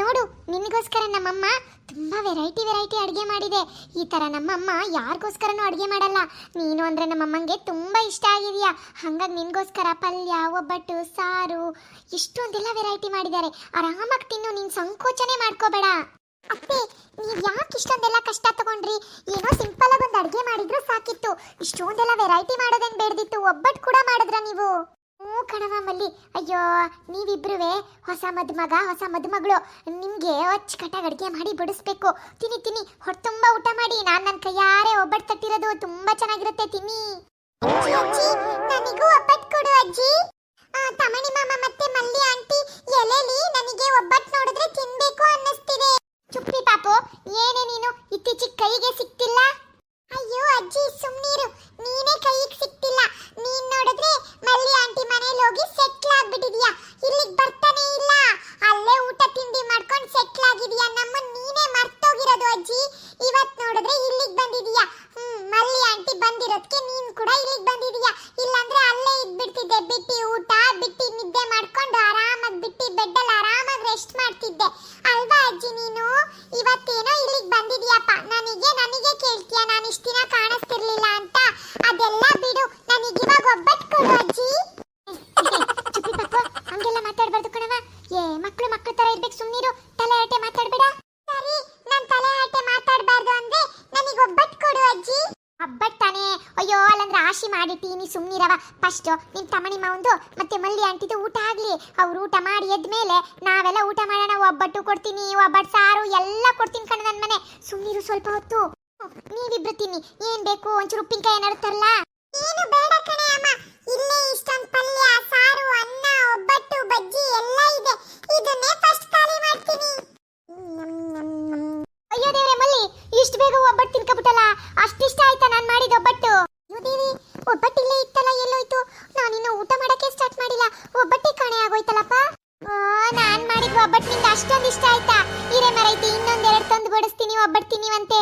ನೋಡು, ನಿನಗೋಸ್ಕರ ನಮ್ಮಮ್ಮ ತುಂಬಾ ವೆರೈಟಿ ವೆರೈಟಿ ಅಡುಗೆ ಮಾಡಿದೆ. ಈ ಥರ ನಮ್ಮಮ್ಮ ಯಾರಿಗೋಸ್ಕರನೂ ಅಡುಗೆ ಮಾಡಲ್ಲ. ನೀನು ಅಂದರೆ ನಮ್ಮಮ್ಮಂಗೆ ತುಂಬ ಇಷ್ಟ ಆಗಿದೆಯಾ? ಹಾಗಾಗಿ ನಿನಗೋಸ್ಕರ ಪಲ್ಯ, ಒಬ್ಬಟ್ಟು, ಸಾರು ಇಷ್ಟೊಂದೆಲ್ಲ ವೆರೈಟಿ ಮಾಡಿದ್ದಾರೆ. ಆರಾಮಾಗಿ ತಿನ್ನು, ನೀನು ಸಂಕೋಚನೆ ಮಾಡ್ಕೋಬೇಡ. ಅಪ್ಪೆ, ನೀವು ಯಾಕೆ ಇಷ್ಟೊಂದೆಲ್ಲ ಕಷ್ಟ ತಗೊಂಡ್ರಿ? ಏನೋ ಸಿಂಪಲ್ ಆಗಿ ಒಂದು ಅಡುಗೆ ಮಾಡಿದ್ರು ಸಾಕಿತ್ತು. ಇಷ್ಟೊಂದೆಲ್ಲ ವೆರೈಟಿ ಮಾಡೋದೇನು ಬೇಡ್ದಿತ್ತು? ಒಬ್ಬಟ್ಟು ಕೂಡ ಮಾಡಿದ್ರ ನೀವು? ಹ್ಞೂ ಮಲ್ಲಿ. ಅಯ್ಯೋ, ನೀವಿಬ್ರುವೆ ಹೊಸ ಮದುಮಗ, ಹೊಸ ಮದುಮಗಳು. ನಿಮಗೆ ಅಚ್ಚುಕಟ್ಟಾಗಿ ಅಡುಗೆ ಮಾಡಿ ಬಡಿಸ್ಬೇಕು. ತಿನ್ನಿ ತಿನ್ನಿ. ಹೊಟ್ಟೆ ತುಂಬ ಊಟ ಮಾಡಿ. ನಾನು ನನ್ನ ಕೈಯಾರೆ ಒಬ್ಬಟ್ಟು ತಟ್ಟಿರೋದು. ತುಂಬಾ ಚೆನ್ನಾಗಿರುತ್ತೆ, ತಿನ್ನಿ. ನನಗೂ ಒಬ್ಬಟ್ಟು ಕೊಡು, ಅಜ್ಜಿ. ತಮಣಿ ಮಾಮ ಮತ್ತೆ ಮಲ್ಲಿ ಆಂಟಿ ಎಲೆಲಿ ನನಗೆ ಒಬ್ಬಟ್ಟು ನೋಡಿದ್ರೆ ತಿನ್ಬೇಕು ಅನ್ನಿಸ್ತಿದೆ. ಚುಪ್ಪಿ ಪಾಪು. ಏನೇ ನೀನು, ಇತ್ತೀಚಿಗೆ ಕೈಗೆ ಸಿಕ್ತಿಲ್ಲ. ಅಯ್ಯೋ, ಅಜ್ಜಿ, ಸುಮ್ನೀರು ನೀನೇ ಕೈಗೆ ಸಿಕ್ತಿಲ್ಲ ನೀನ್ ನೋಡಿದ್ರೆ ಮಲ್ಲಿ ಆಂಟಿ ಮನೇಲಿ ಹೋಗಿ ಸೆಟ್ಲ್ ಆಗ್ಬಿಟ್ಟಿದ್ಯಾ ಇಲ್ಲಿಗೆ ಬರ್ತಾನೆ ಇಲ್ಲ ಅಲ್ಲೇ ಊಟ ತಿಂಡಿ ಮಾಡ್ಕೊಂಡು ಸೆಟ್ಲ್ ಆಗಿದ್ಯಾ ನಮ್ಮ ನೀನೇ ಮರ್ತೋಗಿರೋದು ಅಜ್ಜಿ ಇವತ್ ನೋಡಿದ್ರೆ ಇಲ್ಲಿಗೆ ಬಂದಿದೀಯಾ ಹ್ಮ್ ಮಲ್ಲಿ ಆಂಟಿ ಬಂದಿರೋದಕ್ಕೆ ನೀನ್ ಕೂಡ ಇಲ್ಲಿಗೆ ಬಂದಿದೀಯಾ ಇಲ್ಲಾಂದ್ರೆ ಅಲ್ಲೇ ಇದ್ಬಿಡ್ತಿದ್ದೆ ಬಿಟ್ಟಿ ಊಟ ಬಿಟ್ಟಿ ನಿದ್ದೆ ಮಾಡ್ಕೊಂಡು ಆರಾಮಾಗಿ ಬಿಟ್ಟಿ ಬೆಡ್ಡಲ್ಲಿ ಆರಾಮಾಗಿ ರೆಸ್ಟ್ ಮಾಡ್ತಿದ್ದೆ ಅಲ್ವಾ ಅಜ್ಜಿ ನೀನು ಇವತ್ತೇನೋ ಇಲ್ಲಿಗೆ ಬಂದಿದ್ಯಪ್ಪ ನನಗೆ ನನಗೆ ಕೇಳ್ತೀಯ ನಾನು ಇಷ್ಟ ದಿನ ಕಾಣಿಸ್ತಿರ್ಲಿಲ್ಲ ಅಂತ ಅದೆಲ್ಲ ಬಿಡು ನನಗೆ ಇವಾಗ ಒಬ್ಬಟ್ಟು ಕೊಡು ಅಜ್ಜಿ ಚುಪ್ಪಿ ಪಾಪ ಹಂಗೆಲ್ಲ ಮಾತಾಡ್ಬಾರ್ದು ಕಣವ ಏ ಮಕ್ಕಳು ಮಕ್ಕಳ ತರ ಇರ್ಬೇಕು ಸುಮ್ಮನಿರು ತಲೆ ಹರಟೆ ಮಾತಾಡ್ಬೇಡ ಸರಿ ನಾನು ತಲೆ ಹರಟೆ ಮಾತಾಡ್ಬಾರ್ದು ಅಂದ್ರೆ ನನಗೆ ಒಬ್ಬಟ್ಟು ಕೊಡು ಅಜ್ಜಿ ಒಬ್ಬಟ್ಟು ತಾನೇ ಅಯ್ಯೋ ಅಲ್ಲಂದ್ರೆ ಆಶಿ ಮಾಡಿಟ್ಟೀನಿ ಸುಮ್ಮನಿರವ ಫಸ್ಟ್ ನಿಮ್ಮ ತಮಣಿ ಮಾವಂದು ಮತ್ತೆ ಮಲ್ಲಿ ಆಂಟಿದು ಊಟ ಆಗ್ಲಿ. ಅವ್ರು ಊಟ ಮಾಡಿ ಎದ್ಮೇಲೆ ನಾವೆಲ್ಲ ಊಟ ಮಾಡೋಣ ಒಬ್ಬಟ್ಟು ಕೊಡ್ತೀನಿ ಒಬ್ಬಟ್ಟು ಸಾರು ಎಲ್ಲ ಕೊಡ್ತೀನಿ ಕಣ ನನ್ನ ಮನೆ. ಸುಮ್ಮನಿರು ಸ್ವಲ್ಪ ಹೊತ್ತು. ನೀವಿಬ್ರು ತಿನ್ನಿ. ಏನ್ ಬೇಕು? ಒಂಚೂರು ಉಪ್ಪಿನಕಾಯಿ ತರಲ್ಲ ಏನು ಬೇಡ ಕಣೆ ಅಮ್ಮ. ಇಲ್ಲೇ ಇಷ್ಟೊಂದು ಪಲ್ಯ ಸಾರು ಅನ್ನ ಒಬ್ಬಟ್ಟು ಬಜ್ಜಿ ಎಲ್ಲ ಇದೆ. ಇದನ್ನೇ ಫಸ್ಟ್ ಖಾಲಿ ಮಾಡ್ತೀನಿ. ಅಯ್ಯೋ ದೇವ್ರೆ ಮಲ್ಲಿ ಇಷ್ಟು ಬೇಗ ಒಬ್ಬಟ್ಟು ತಿನ್ಕೊಬಿಟ್ಟಲ್ಲ? ಅಷ್ಟಿಷ್ಟ ಒಬ್ಬಟ್ಟು ತಿನ್ನಿವಂತೆ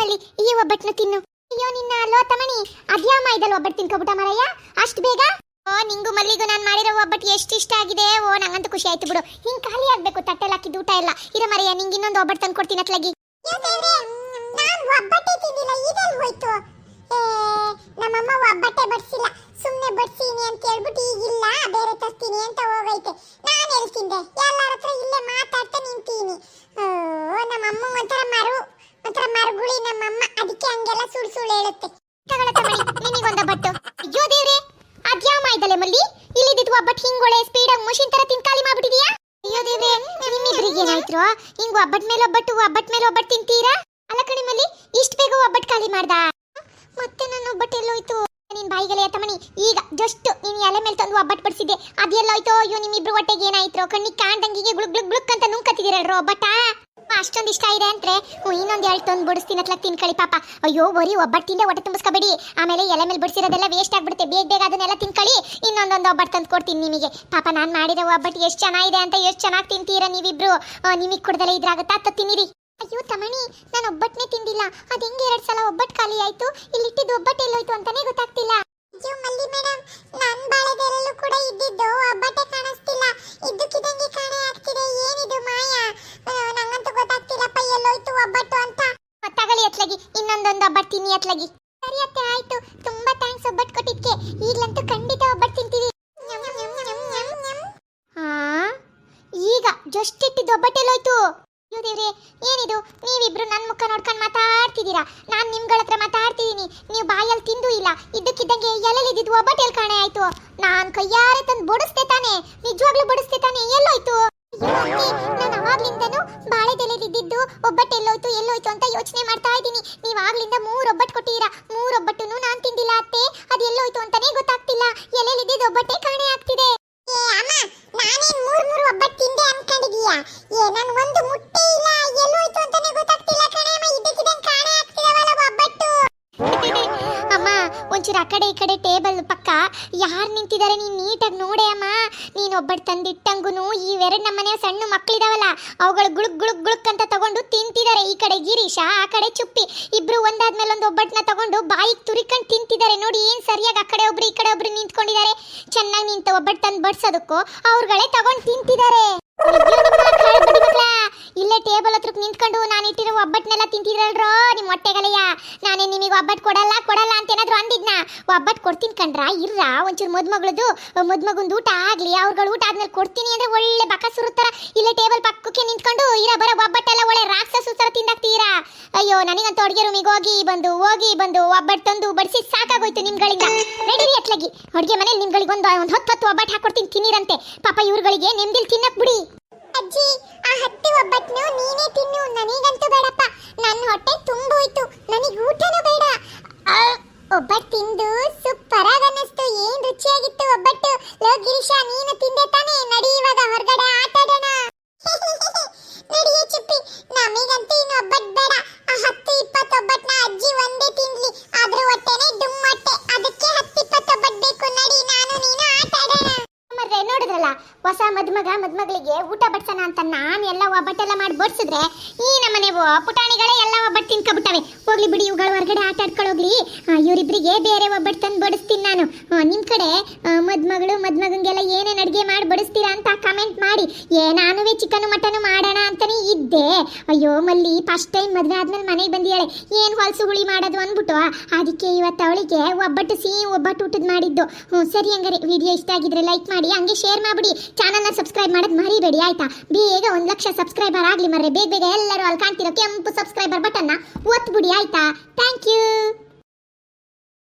ಮಲ್ಲಿ ಈ ಒಬ್ಬಟ್ಟನ್ನು ತಿನ್ನು. ಅಯ್ಯೋ ನಿನ್ನ ಅಲ್ವಾ ತಮಣಿ ಅದ್ಯಾಮ ಇದಲ್ಲ ಒಬ್ಬಟ್ಟು ತಿನ್ಕೊಬಿಟ್ಟ ಮರಯ್ಯ? ಅಷ್ಟು ಬೇಗ? ಓ ನಿಂಗು ಮಲ್ಲಿಗೂ ನಾನು ಮಾಡಿರೋ ಒಬ್ಬಟ್ಟು ಎಷ್ಟು ಇಷ್ಟ ಆಗಿದೆ. ಓ ನಂಗಂತೂ ಖುಷಿ ಆಯ್ತು ಬಿಡು. ಹಿಂಗ್ ಖಾಲಿ ಆಗಬೇಕು ತಟ್ಟೆಲ್ಲ ಹಾಕಿದ್ದು ಊಟ ಇಲ್ಲ ಇರ ಮರಯ್ಯ ನಿಂಗೆ ಇನ್ನೊಂದು ಒಬ್ಬಟ್ಟು ತಂದು ಕೊಡ್ತೀನಿ ಅತ್ಲಾಗಿ. ಒಬ್ಬಟ್ಟೆ ತಿಂದಿಲ್ಲ ಇದೆಲ್ಲ ಹೋಯ್ತು. ನಮ್ಮಮ್ಮ ಒಬ್ಬಟ್ಟೆ ಬಡ್ಸಿಲ್ಲ. ಸುಮ್ಮನೆ ಬಡ್ಸೀನಿ ಅಂತ ಹೇಳ್ಬಿಟ್ಟು ಈಗಿಲ್ಲ, ಬೇರೆ ತರ್ತೀನಿ ಅಂತ ಹೋಗೈತೆ. ನಾನು ಎಲ್ಲಿ ತಿಂದೆ ಎಲ್ಲರ ಹತ್ರ ಇಲ್ಲೇ ಮಾತಾಡ್ತಾ ನಿಂತೀನಿ. ಓ ನಮ್ಮಮ್ಮ ಒಂಥರ ಮರು, ಒಂಥರ ಮರುಗುಳಿ ನಮ್ಮಮ್ಮ, ಅದಕ್ಕೆ ಹಂಗೆಲ್ಲ ಸುಳ್ಳು ಸುಳ್ಳು ಹೇಳುತ್ತೆ. ನಿನಗೊಂದ ಬಟ್ಟು. ಅಯ್ಯೋ ದೇವ್ರೆ ಅದ್ಯಾವ ಇದ್ದಲೆ ಮಲ್ಲಿ? ಇಲ್ಲಿದ್ದು ಒಬ್ಬಟ್ಟು ಹಿಂಗೊಳೆ ಸ್ಪೀಡಾಗಿ ಮಷಿನ್ ತರ ತಿನ್ ಖಾಲಿ ಮಾಡ್ಬಿಟ್ಟಿದ್ಯಾ? ಅಯ್ಯೋ ದೇವ್ರೆ ನಿಮ್ಮಿಬ್ರಿಗೆ ಏನಾಯ್ತು ಹಿಂಗ್ ಒಬ್ಬಟ್ ಮೇಲೆ ಒಬ್ಬಟ್ಟು, ಒಬ್ಬಟ್ ಮೇಲೆ ಒಬ್ಬಟ್ಟು ತಿಂತೀರಾ? ಅಲ್ಲ ಕಣಿ ಮಲ್ಲಿ, ಇಷ್ಟು ಬೇಗ ಒಬ್ಬಟ್ಟು ಖಾಲಿ ಮಾಡ್ದ? ಮತ್ತೆ ನನ್ನ ಒಬ್ಬಟ್ಟು ಎಲ್ಲೋಯ್ತು ನಿನ್ ಬಾಯಿಗಲೆ ತಮಣಿ ಈಗ ಜಸ್ಟ್ ನೀನ್ ಎಲೆ ಮೇಲೆ ತಂದು ಒಬ್ಬಟ್ಟು ಬಡಿಸಿದ್ದೆ. ಅದೆಲ್ಲೋಯ್ತು ಅಯ್ಯೋ, ನಿಮ್ಮಿಬ್ರು ಹೊಟ್ಟೆಗೆ ಏನಾಯ್ತು? ಕಣ್ಣಿಗೆ ಕಾಣ್ದಂಗಿಗೆ ಗುಳುಕ್ ಗುಳುಕ್ ಅಂತ ನುಂಕತ್ತಿದ್ದೀರಲ್ರೋ ಒಬ್ಬಟ್ಟ? ಅಷ್ಟೊಂದು ಇಷ್ಟ ಇದೆ ಅಂದ್ರೆ ಇನ್ನೊಂದು ಎರಡು ತಂದು ಬಡಿಸ್ತೀನಿ ಅತ್ಲಾಗ ತಿನ್ಕಳಿ ಪಾಪ. ಅಯ್ಯೋ, ಬರೀ ಒಬ್ಬಟ್ಟಿಂದ ಹೊಟ್ಟೆ ತುಂಬಿಸ್ಕೋಬೇಡಿ. ಆಮೇಲೆ ಎಲೆ ಮೇಲೆ ಬಡಿಸಿರೋದೆಲ್ಲ ವೇಸ್ಟ್ ಆಗ್ಬಿಡುತ್ತೆ. ಬೇಗ ಬೇಗ ಅದನ್ನೆಲ್ಲ ತಿನ್ಕಳಿ. ಇನ್ನೊಂದೊಂದು ಒಬ್ಬಟ್ ತಂದು ಕೊಡ್ತೀನಿ ನಿಮಗೆ. ಪಾಪ, ನಾನು ಮಾಡಿದ ಒಬ್ಬಟ್ಟು ಎಷ್ಟು ಚೆನ್ನಾಗಿದೆ ಅಂತ ಎಷ್ಟು ಚೆನ್ನಾಗಿ ತಿಂತೀರಾ ನೀವಿಬ್ರು? ನಿಮಗೆ ಕೊಡ್ದಲ್ಲ ಇದ್ರಾಗತ್ತಾ? ತಿನ್ನಿರಿ. ಅಯ್ಯೋ ತಮಣಿ ನಾನು ಒಬ್ಬಟ್ಟನೇ ತಿಂದಿಲ್ಲ. ಅದು ಹೆಂಗೆ ಎರಡು ಸಲ ಒಬ್ಬಟ್ಟು ಖಾಲಿ ಆಯ್ತು? ಇಲ್ಲಿಟ್ಟಿದ್ದು ಒಬ್ಬಟ್ಟು ಎಲ್ಲೋಯ್ತು ಅಂತಾನೆ ಗೊತ್ತಾಗ್ತಿಲ್ಲ. ಅಯ್ಯೋ ಮಲ್ಲಿ ಮೇಡಮ್ ನನ್ನ ಬಾಳೆದೆರಲ್ಲೂ ಕೂಡ ಇದ್ದಿದ್ದು ಒಬ್ಬಟ್ಟೆ ಕಾಣಿಸ್ತಿಲ್ಲ. ಇದ್ದಕ್ಕಿದ್ದಂಗೆ ಕಾಣೆ ಆಗ್ತಿದೆ. ಏನಿದು ಮಾಯ? ನಂಗಂತೂ ಗೊತ್ತಾಗ್ತಿಲ್ಲಪ್ಪ ಎಲ್ಲೋಯ್ತು ಒಬ್ಬಟ್ಟು ಅಂತ. ಗೊತ್ತಾಗಲಿ ಅತ್ಲಗಿ. ಇನ್ನೊಂದೊಂದು ಒಬ್ಬಟ್ಟು ತಿನ್ನಿ ಅತ್ಲಗಿ. ಸರಿ ಅತ್ತೆ ಆಯ್ತು. ತುಂಬಾ ಥ್ಯಾಂಕ್ಸ್ ಒಬ್ಬಟ್ಟು ಕೊಟ್ಟಿದ್ಕೆ. ಈಗಲಂತೂ ಖಂಡಿತ ಒಬ್ಬಟ್ಟು ತಿಂತೀವಿ. ಈಗ ಜಸ್ಟ್ ಇಟ್ಟಿದ್ದು ಒಬ್ಬಟ್ಟು ದೇವ್ರೆ ಏನಿದು? ನೀವಿಬ್ರು ನನ್ನ ಮುಖ ನೋಡ್ಕೊಂಡು ಮಾತಾಡ್ತಿದ್ದೀರಾ? ನಾನು ನಿಮ್ಗಳ ಹತ್ರ ಮಾತಾಡ್ತಿದ್ದೀನಿ ನೀವು ಬಾಯಲ್ಲಿ ತಿಂದು ಇಲ್ಲ. ಇದ್ದಕ್ಕಿದ್ದಂಗೆ ಎಲ್ಲೆಲ್ಲಿದ್ದು ಒಬ್ಬಟ್ಟು ಎಲ್ಲಿ ಕಾಣೆ ಆಯ್ತು. ನಾನು ಕೈಯಾರೆ ತಂದು ಬಡಿಸ್ದೆ ತಾನೆ. ನಿಜವಾಗ್ಲೂ ಬಡಿಸ್ದೆ ತಾನೆ. ಎಲ್ಲೋಯ್ತು? ನಾನು ಅತ್ತೆ, ಬಾಳೆ ಅವಾಗ್ಲಿಂದನೂ ಬಾಳೆದೆಲೆಲಿದ್ದಿದ್ದು ಒಬ್ಬಟ್ಟು ಎಲ್ಲೋಯ್ತು ಎಲ್ಲೋಯ್ತು ಅಂತ ಯೋಚನೆ ಮಾಡ್ತಾ ಇದ್ದೀನಿ. ನೀವು ಆಗ್ಲಿಂದ ಮೂರು ಒಬ್ಬಟ್ಟು ಕೊಟ್ಟಿದ್ದೀರಾ? ಮೂರು ಒಬ್ಬಟ್ಟನ್ನು ಒಂಚೂರು ಆ ಕಡೆ ಈ ಕಡೆ ಟೇಬಲ್ ಪಕ್ಕ ಯಾರು ನಿಂತಿದ್ದಾರೆ ನೀನು ನೀಟಾಗಿ ನೋಡೆ ಅಮ್ಮ. ನೀನು ಒಬ್ಬಟ್ಟು ತಂದಿಟ್ಟಂಗೂ ನಮ್ಮ ಮನೆಯ ಸಣ್ಣ ಮಕ್ಕಳಿದಾವಲ್ಲ ಅವುಗಳು ಗುಳುಕ್ ಗುಳುಕ್ ಗುಳುಕ್ ಅಂತ ತಗೊಂಡು ತಿಂತಿದ್ದಾರೆ ಈ ಕಡೆ ಗಿರೀಶ, ಆ ಕಡೆ ಚುಪ್ಪಿ. ಇಬ್ರು ಒಂದಾದ್ಮೇಲೆ ಒಂದು ಒಬ್ಬಟ್ಟನ್ನ ತಗೊಂಡು ಬಾಯಿಗೆ ತುರಿಕೊಂಡು ತಿಂತಿದ್ದಾರೆ ನೋಡಿ ಏನು ಸರಿಯಾಗಿ ಆ ಕಡೆ ಒಬ್ರು ಈ ಕಡೆ ಒಬ್ರು ನಿಂತ್ಕೊಂಡಿದ್ದಾರೆ ಚೆನ್ನಾಗಿ ನಿಂತ ಒಬ್ಬಟ್ಟು ತಂದು ಬಡ್ಸೋದಕ್ಕೂ ಅವ್ರುಗಳೇ ತಗೊಂಡು ತಿಂತಿದ್ದಾರೆ ಅಯ್ಯೋ, ನಿಮ್ಮ ಕಾಳ್ ಬಡಿ ಮಕ್ಳ. ಇಲ್ಲೇ ಟೇಬಲ್ ಹತ್ರ ನಿಂತ್ಕೊಂಡು ನಾನು ಇಟ್ಟಿರೋ ಒಬ್ಬಟ್ಟನ್ನೆಲ್ಲ ತಿಂತಿದ್ರಲ್ರೋ ನಿಮ್ಮ ಹೊಟ್ಟೆಗಳಯ್ಯ ನಾನೇ ನಿಮಗೆ ಒಬ್ಬಟ್ಟು ಕೊಡಲ್ಲ ಕೊಡಲ್ಲ ಅಂತ ಏನಾದ್ರು ಅಂದಿದ್ನ? ಒಬ್ಬಟ್ಟು ಕೊಡ್ತೀನಿ ಕಣ್ರ, ಇರ್ರ, ಒಂಚೂರು ಮದ್ಮಗಳದ್ದು ಮದ್ಮಗುಂದು ಊಟ ಆಗಲಿ, ಅವ್ರುಗಳು ಊಟ ಆದ್ಮೇಲೆ ಕೊಡ್ತೀನಿ ಅಂದ್ರೆ ಒಳ್ಳೆ ಬಕ ಸುರುತ್ತಾರ ಇಲ್ಲೇ ಟೇಬಲ್ ಪಕ್ಕಕ್ಕೆ ನಿಂತ್ಕೊಂಡು, ಇರ, ಬರೋ, ಒಬ್ಬಟ್ಟೆಲ್ಲ ಒಳ್ಳೆ ರಾಕ್ಷಸ ತರ ತಿಂದಾಕ್ತೀರಾ ಅಯ್ಯೋ, ನನಗಂತ ಅಡುಗೆ ರೂಮಿಗೆ ಹೋಗಿ ಬಂದು ಹೋಗಿ ಬಂದು ಒಬ್ಬಟ್ಟು ತಂದು ಬಡಿಸಿ ಸಾಕಾಗೋಯ್ತು ನಿಮ್ಗಳಿಂದ. ರೀ ಅಟ್ಲಾಗಿ. ಅಡುಗೆ ಮನೇಲಿ ನಿಮ್ಗಳಿಗೆ ಒಂದು ಒಂದು ಹೊತ್ತು ಹೊತ್ತು ಒಬ್ಬಟ್ಟು ಹಾಕೊಡ್ತೀನಿ, ತಿನ್ನಿರಂತೆ. ಪಾಪ ಇವ್ರುಗಳಿಗೆ ನೆಮ್ಮದಿಲ್ ತಿನ್ನಕ್ ಬಿಡಿ. ಅಜ್ಜಿ, ಆ ಹತ್ತಿ ಒಬ್ಬಟ್ನು ನೀನೇ ತಿನ್ನು. ನನಗಂತೂ ಬೇಡಪ್ಪ. ನನ್ನ ಹೊಟ್ಟೆ ತುಂಬೋಯ್ತು. ನನಗೆ ಊಟನೂ ಬೇಡ. ಒಬ್ಬಟ್ಟು ತಿಂದು ಸೂಪರ್ ಆಗಿ ಏನ್ ರುಚಿಯಾಗಿತ್ತು ಒಬ್ಬಟ್ಟು? ಲೋ, ಗಿರೀಶ, ನೀನು ತಿಂದೆ ತಾನೆ. ನಡಿ, ಇವಾಗ ಹೊರಗಡೆ ಆಟ ಆಡೋಣ. ನಡಿಯೇ ಚುಪ್ಪಿ. ನಮಗಂತೂ ಇನ್ನು ಒಬ್ಬಟ್ಟು ಬೇಡ. ಆ ಹತ್ತು ಇಪ್ಪತ್ತು ಒಬ್ಬಟ್ಟನ್ನ ಅಜ್ಜಿ ಒಂದೇ ತಿನ್ಲಿ ಆದ್ರೂ ಹೊಟ್ಟೆನೆ ಡುಮ್ ಅದಕ್ಕೆ ಹತ್ತು ಇಪ್ಪತ್ತು ಒಬ್ಬಟ್ಟು ಬೇಕು. ನಡಿ, ನಾನು, ನೀನು ಆಟ ಆಡೋಣ. ನೋಡಿದ್ರಲ್ಲ? ಹೊಸ ಮದ್ಮಗ, ಮದ್ಮಗಳಿಗೆ ಊಟ ಒಬ್ಬಟ್ಟೆಲ್ಲ ಮಾಡಿ ಬಡ್ಸಿದ್ರೆ ಈ ನಮ್ಮನೆ ಪುಟಾಣಿಗಳೇ ಎಲ್ಲ ಒಬ್ಬಟ್ಟು ತಿನ್ಕೊಬಿಟ್ಟವೆ. ಹೋಗ್ಲಿ ಬಿಡಿ ಇವುಗಳ ಹೊರಗಡೆ ಆಟ ಆಡ್ಕೊಳ್ಳೋಗ್ಲಿ ಇವರಿಬ್ಬರಿಗೆ ಬೇರೆ ಒಬ್ಬಟ್ಟು ತಂದು ಬಡಿಸ್ತೀನಿ ನಾನು. ನಿಮ್ಮ ನಿಮ್ ಕಡೆ ಮದ್ಮಗಳು, ಮದ್ಮಗಂಗೆಲ್ಲ ಏನೇನು ಅಡುಗೆ ಮಾಡಿ ಬಡಿಸ್ತೀರಾ ಅಂತ ಕಮೆಂಟ್ ಮಾಡಿ. ಏ, ನಾನುವೇ ಚಿಕನ್ ಮಟನ್ ಮಾಡೋಣ ಅಂತಾನೆ ಇದ್ದೆ. ಅಯ್ಯೋ, ಮಲ್ಲಿ ಫಸ್ಟ್ ಟೈಮ್ ಮದುವೆ ಆದ್ಮೇಲೆ ಮನೆಗೆ ಬಂದಿದ್ದಾಳೆ. ಏನು ಹೊಲಸು ಹುಳಿ ಮಾಡೋದು ಅಂದ್ಬಿಟ್ಟು ಅದಕ್ಕೆ ಇವತ್ತು ಅವಳಿಗೆ ಒಬ್ಬಟ್ಟು ಸಿಹಿ ಒಬ್ಬಟ್ಟು ಊಟದ ಮಾಡಿದ್ದು. ಹ್ಞೂ ಸರಿ ಹಂಗಾರೆ ವಿಡಿಯೋ ಇಷ್ಟ ಆಗಿದ್ರೆ ಲೈಕ್ ಮಾಡಿ, ಹಂಗೆ ಶೇರ್ ಮಾಡಿಬಿಡಿ. ಚಾನಲ್ನ ಸಬ್ಸ್ಕ್ರೈಬ್ ಮಾಡೋದು ಮರಿಬೇಡಿ, ಆಯ್ತಾ? ಬೇಗ ಒಂದು ಲಕ್ಷ ಸಬ್ಸ್ಕ್ರೈಬರ್ ಆಗಲಿ ಮರ್ರೆ, ಬೇಗ ಬೇಗ ಎಲ್ಲರೂ ಅಲ್ಲಿ ಕಾಣ್ತಿರೋ ಕೆಂಪು ಸಬ್ಸ್ಕ್ರೈಬರ್ ಬಟನ್ನ ಒತ್ಬಿಡಿ ಆಯ್ತಾ? Thank you